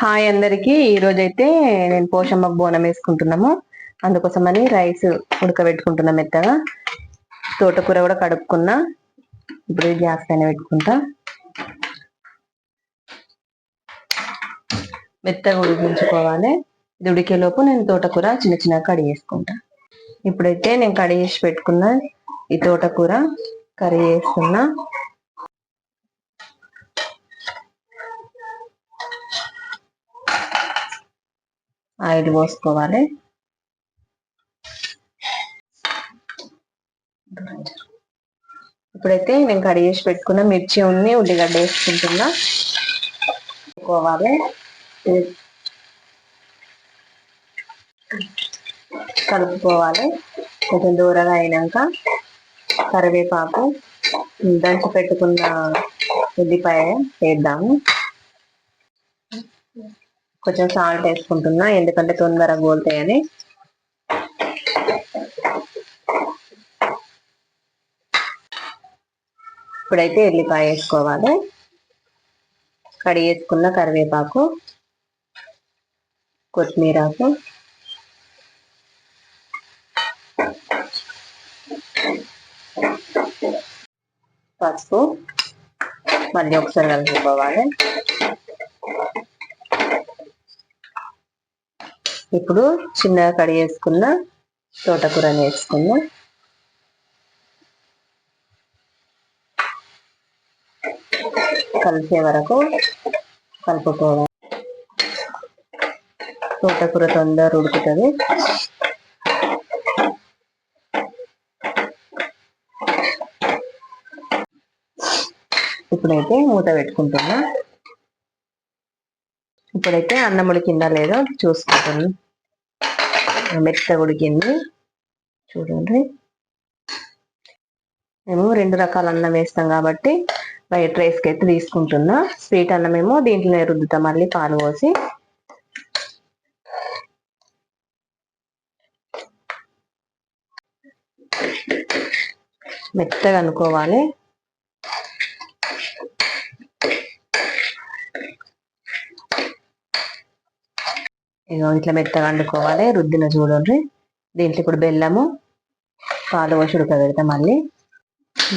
Hi అందరికి. ఈ రోజు అయితే నేను పోషమ్మ బోనం వేసుకుంటున్నాము. అందుకోసమని రైస్ ఉడకబెట్టుకుంటున్నా మెత్తగా. తోటకూర కూడా కడుక్కున్నా. ఇప్పుడు గ్యాస్ పైన పెట్టుకుంటా. మెత్తగా ఉడికించుకోవాలి. ఇది ఉడికేలోపు నేను తోటకూర చిన్న చిన్న కడిగి వేసుకుంటా ఇప్పుడైతే నేను కడిగి వేసి పెట్టుకున్న ఈ తోటకూర కర్రీ వేస్తున్నా ఆయిల్ పోసుకోవాలి. ఇప్పుడైతే నేను కడిగి పెట్టుకున్న మిర్చి ఉన్ని ఉల్లిగడ్డ వేసుకుంటున్నా. పెట్టుకోవాలి కలుపుకోవాలి. కొంచెం దూరంగా అయినాక కరివేపాకు దంచి పెట్టుకున్న ఉల్లిపాయ వేద్దాము. కొంచెం సాల్ట్ వేసుకుంటున్నా ఎందుకంటే తొందరగా గోలుతాయని. ఇప్పుడైతే ఎల్లిపాయ వేసుకోవాలి. కడిగి వేసుకున్న కరివేపాకు కొత్తిమీరాకు పసుపు మళ్ళీ ఒకసారి కలుపుకోవాలి. ఇప్పుడు చిన్నగా కడిగేసుకున్న తోటకూరని వేసుకుందాం. కలిసే వరకు కలుపుకోవాలి. తోటకూర తొందర ఉడుకుతుంది. ఇప్పుడైతే మూత పెట్టుకుంటున్నా. ఇప్పుడైతే అన్నం ఉడికిందా లేదో చూసుకుంటాను మెత్త ఉడికింది చూడండి. మేము రెండు రకాల అన్నం వేస్తాం కాబట్టి వైట్ రైస్కి అయితే తీసుకుంటున్నా. స్వీట్ అన్నం ఏమో దీంట్లో రుద్దుతాం. మళ్ళీ పాలు పోసి. మెత్తగా అనుకోవాలి. ఇట్లా మెత్తగా వండుకోవాలి రుద్దిన చూడండి. దీంట్లో ఇప్పుడు బెల్లము పాలు పోసి ఉడకబెడతా మళ్ళీ.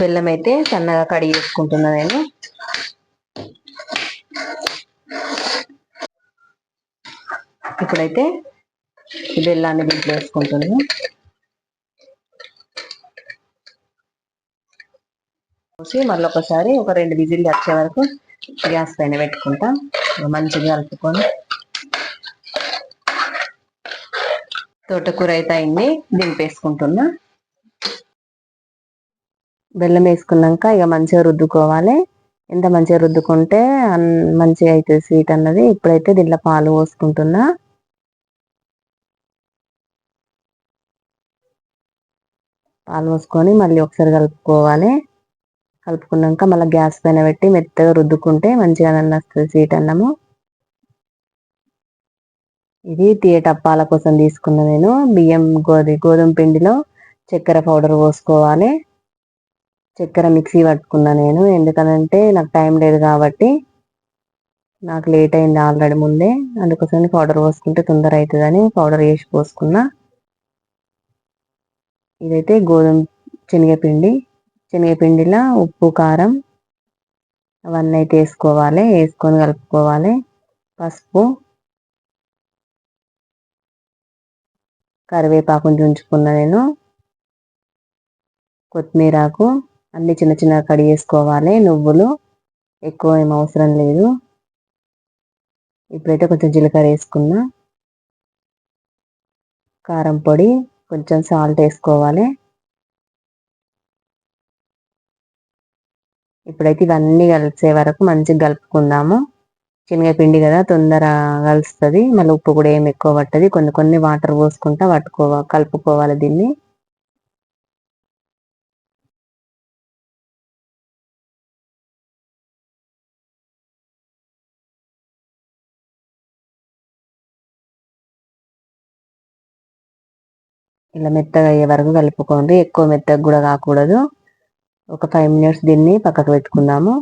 బెల్లం అయితే సన్నగా కడిగి వేసుకుంటున్నా నేను. ఇప్పుడైతే బెల్లాన్ని దీంట్లో వేసుకుంటున్నాను పోసి మళ్ళీ ఒకసారి ఒక రెండు విజిల్లు వచ్చే వరకు గ్యాస్ పైన పెట్టుకుంటాం. మంచిగా కలుపుకొని. తోటకూర అయితే అయింది దింపేసుకుంటున్నా. బెల్లం వేసుకున్నాక ఇక మంచిగా రుద్దుకోవాలి. ఎంత మంచిగా రుద్దుకుంటే మంచిగా అవుతుంది స్వీట్ అన్నది. ఇప్పుడైతే దీంట్లో పాలు పోసుకుంటున్నా. పాలు పోసుకొని మళ్ళీ ఒకసారి కలుపుకోవాలి. కలుపుకున్నాక మళ్ళీ గ్యాస్ పైన పెట్టి మెత్తగా రుద్దుకుంటే మంచిగా వస్తుంది స్వీట్ అన్నము. ఇది తీయటప్పాల కోసం తీసుకున్న నేను. బియ్యం గోధి గోధుమ పిండిలో చక్కెర పౌడర్ పోసుకోవాలి. చక్కెర మిక్సీ పట్టుకున్నా నేను. ఎందుకనంటే నాకు టైం లేదు కాబట్టి నాకు లేట్ అయింది ఆల్రెడీ ముందే. అందుకోసం పౌడర్ పోసుకుంటే తొందర అవుతుందని పౌడర్ వేసి పోసుకున్నా. ఇదైతే గోధుమ శనగపిండి. శనగపిండిలో ఉప్పు కారం అవన్నీ అయితే వేసుకోవాలి. వేసుకొని కలుపుకోవాలి. పసుపు కరివేపాకును ఉంచుకున్న నేను. కొత్తిమీరాకు అన్ని చిన్న చిన్నగా కడిగేసుకోవాలి నువ్వులు ఎక్కువ ఏం అవసరం లేదు. ఇప్పుడైతే కొంచెం జీలకర్ర వేసుకున్నా. కారం పొడి కొంచెం సాల్ట్ వేసుకోవాలి. ఇప్పుడైతే ఇవన్నీ కలిసే వరకు మంచిగా కలుపుకుందాము. శనగపిండి కదా తొందర కలుస్తుంది. మళ్ళీ ఉప్పు కూడా ఏమి ఎక్కువ పట్టది. కొన్ని కొన్ని వాటర్ పోసుకుంటా పట్టుకోవాలి కలుపుకోవాలి దీన్ని. ఇలా మెత్తగా అయ్యే వరకు కలుపుకోండి. ఎక్కువ మెత్తగా కూడా కాకూడదు. ఒక ఫైవ్ మినిట్స్ దీన్ని పక్కకు పెట్టుకుందాము.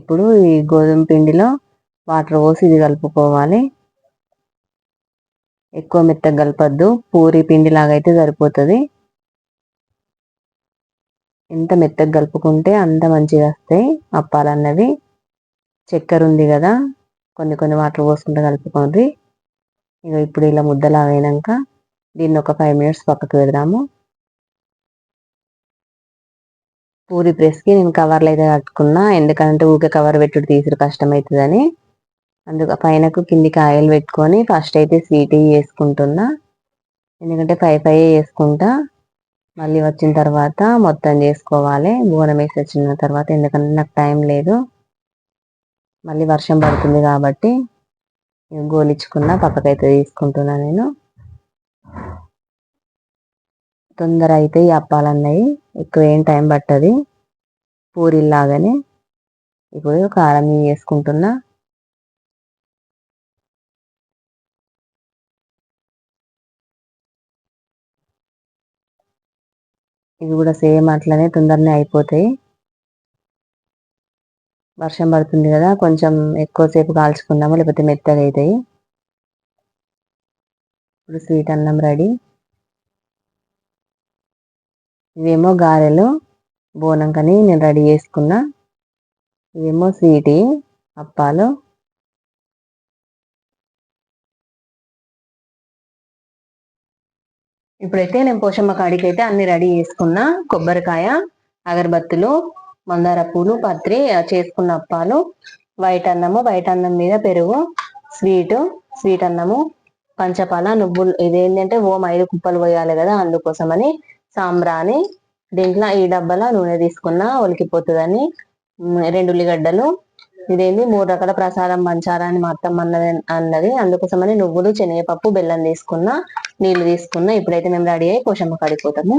ఇప్పుడు ఈ గోధుమ పిండిలో వాటర్ పోసి ఇది కలుపుకోవాలి. ఎక్కువ మెత్తగా కలపద్దు. పూరి పిండి లాగా అయితే సరిపోతుంది. ఎంత మెత్తగా కలుపుకుంటే అంత మంచిగా వస్తాయి అప్పాలన్నవి. చక్కెర ఉంది కదా కొన్ని కొన్ని వాటర్ పోసుకుంటే కలుపుకోండి. ఇక ఇప్పుడు ఇలా ముద్దలా అయినాక దీన్ని ఒక ఫైవ్ మినిట్స్ పక్కకు పెడదాము. పూరి ప్రెస్కి నేను కవర్లు అయితే కట్టుకున్నా ఎందుకంటే ఊకే కవర్ పెట్టుడు తీసుడు కష్టమవుతుందని. అందుకు పైనకు కిందికి ఆయిల్ పెట్టుకొని ఫస్ట్ అయితే స్వీట్ వేసుకుంటున్నా ఎందుకంటే పై పై వేసుకుంటా మళ్ళీ వచ్చిన తర్వాత మొత్తం చేసుకోవాలి. బోనం వేసి వచ్చిన తర్వాత ఎందుకంటే నాకు టైం లేదు. మళ్ళీ వర్షం పడుతుంది కాబట్టి గోలిచ్చుకున్న పక్కకైతే తీసుకుంటున్నా నేను. తొందర అయితే ఈ అప్పాలన్నాయి. ఎక్కువ ఏం టైం పట్టది. పూరిలాగానే ఇప్పుడు కారం వేసుకుంటున్నా ఇవి కూడా సేమ్ అట్లనే తొందరనే అయిపోతాయి. వర్షం పడుతుంది కదా కొంచెం ఎక్కువసేపు కాల్చుకున్నాము లేకపోతే మెత్తగా అవుతాయి. ఇప్పుడు స్వీట్ అన్నం రెడీ. ఇవేమో గారెలు బోనం కానీ నేను రెడీ చేసుకున్నా. ఇవేమో స్వీట్ అప్పాలు. ఇప్పుడైతే నేను పోషమ్మ కాడికి అయితే అన్ని రెడీ చేసుకున్నా. కొబ్బరికాయ అగరబత్తులు మందార పూలు పత్రి చేసుకున్న అప్పాలు వైట్ అన్నము వైట్ అన్నం మీద పెరుగు స్వీట్ స్వీట్ అన్నము పంచపాల నువ్వులు ఇదేంటంటే ఓం ఐదు కుప్పలు పోయాలి కదా అందుకోసమని సాంబ్రాని దీంట్లో ఈ డబ్బాల నూనె తీసుకున్న ఒలికిపోతుందని రెండు ఉల్లిగడ్డలు ఇదేంది? మూడు రకాల ప్రసాదం పంచాలని మా అత్తమ్మ అన్నది అన్నది. అందుకోసమని నువ్వులు శనగపప్పు బెల్లం తీసుకున్న నీళ్ళు తీసుకున్న ఇప్పుడైతే మేము రెడీ అయ్యి పోషమ్మ కడిపోతాము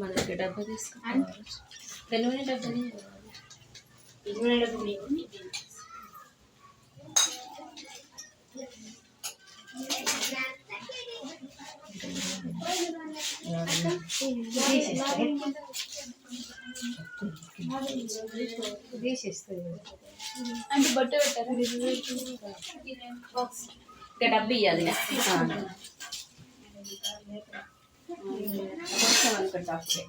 మనకి డబ్బా తీసుకోవాలి తెలివైన డబ్బా తెలివైన డబ్బా అంటే బట్ట పెట్టారు? ఇక డబ్బు ఇవ్వాలి కొంచెం అనుకో చాక్లే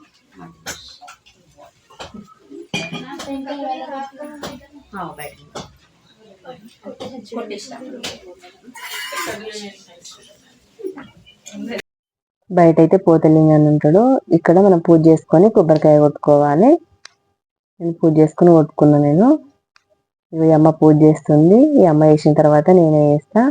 బయట. అయితే పోతలింగం ఉంటాడు ఇక్కడ మనం పూజ చేసుకొని కొబ్బరికాయ కొట్టుకోవాలి. నేను పూజ చేసుకుని కొట్టుకున్నా నేను. ఇవి అమ్మ పూజ చేస్తుంది. ఈ అమ్మ వేసిన తర్వాత నేనే వేస్తా